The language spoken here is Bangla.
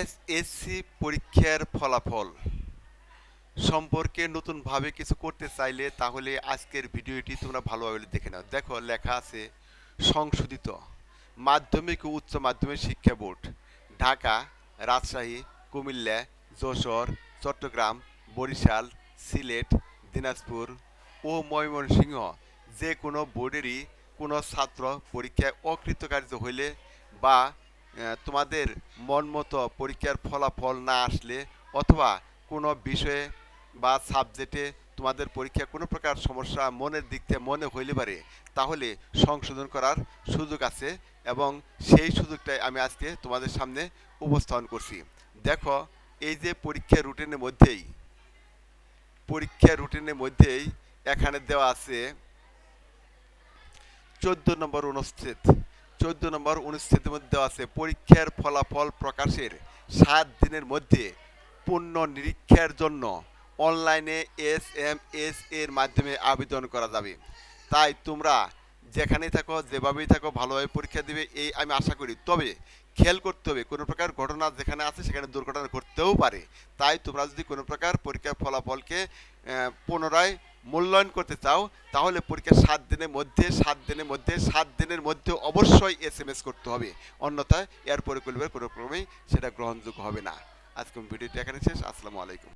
এসএসসি পরীক্ষার ফলাফল সম্পর্কে নতুনভাবে কিছু করতে চাইলে তাহলে আজকের ভিডিওটি তোমরা ভালোভাবে দেখে নাও। দেখো, লেখা আছে, সংশোধিত মাধ্যমিক ও উচ্চ মাধ্যমিক শিক্ষা বোর্ড, ঢাকা, রাজশাহী, কুমিল্লা, যশোর, চট্টগ্রাম, বরিশাল, সিলেট, দিনাজপুর ও ময়মনসিংহ যে কোনো বোর্ডেরই কোনো ছাত্র পরীক্ষায় অকৃতকার্য হইলে বা তোমাদের মন মতো পরীক্ষার ফলাফল না আসলে অথবা কোনো বিষয়ে বা সাবজেক্টে তোমাদের পরীক্ষা কোনো প্রকার সমস্যা মনের দিক থেকে মনে হইলে পারে, তাহলে সংশোধন করার সুযোগ আছে এবং সেই সুযোগটাই আমি আজকে তোমাদের সামনে উপস্থাপন করছি। দেখো, এই যে পরীক্ষা রুটিনের মধ্যেই, পরীক্ষা রুটিনের মধ্যেই এখানে দেওয়া আছে চোদ্দ নম্বর অনুচ্ছেদ। চোদ্দ নম্বর অনুচ্ছেদের মধ্যে আছে, পরীক্ষার ফলাফল প্রকাশের সাত দিনের মধ্যে পূর্ণ নিরীক্ষার জন্য অনলাইনে এস এম এস এর মাধ্যমে আবেদন করা যাবে। তাই তোমরা যেখানেই থাকো, যেভাবেই থাকো, ভালোভাবে পরীক্ষা দিবে, এই আমি আশা করি। তবে খেয়াল করতে হবে, কোনো প্রকার ঘটনা যেখানে আছে, সেখানে দুর্ঘটনা ঘটতেও পারে। তাই তোমরা যদি কোনো প্রকার পরীক্ষার ফলাফলকে পুনরায় মূল্যায়ন করতে চাও, তাহলে পরীক্ষা সাত দিনের মধ্যে, সাত দিনের মধ্যে, সাত দিনের মধ্যে অবশ্যই এস এম এস করতে হবে। অন্যথায় এর পরিকল্পনা কোনো ক্রমেই সেটা গ্রহণযোগ্য হবে না। আজকে ভিডিওটি এখানে শেষ। আসসালামু আলাইকুম।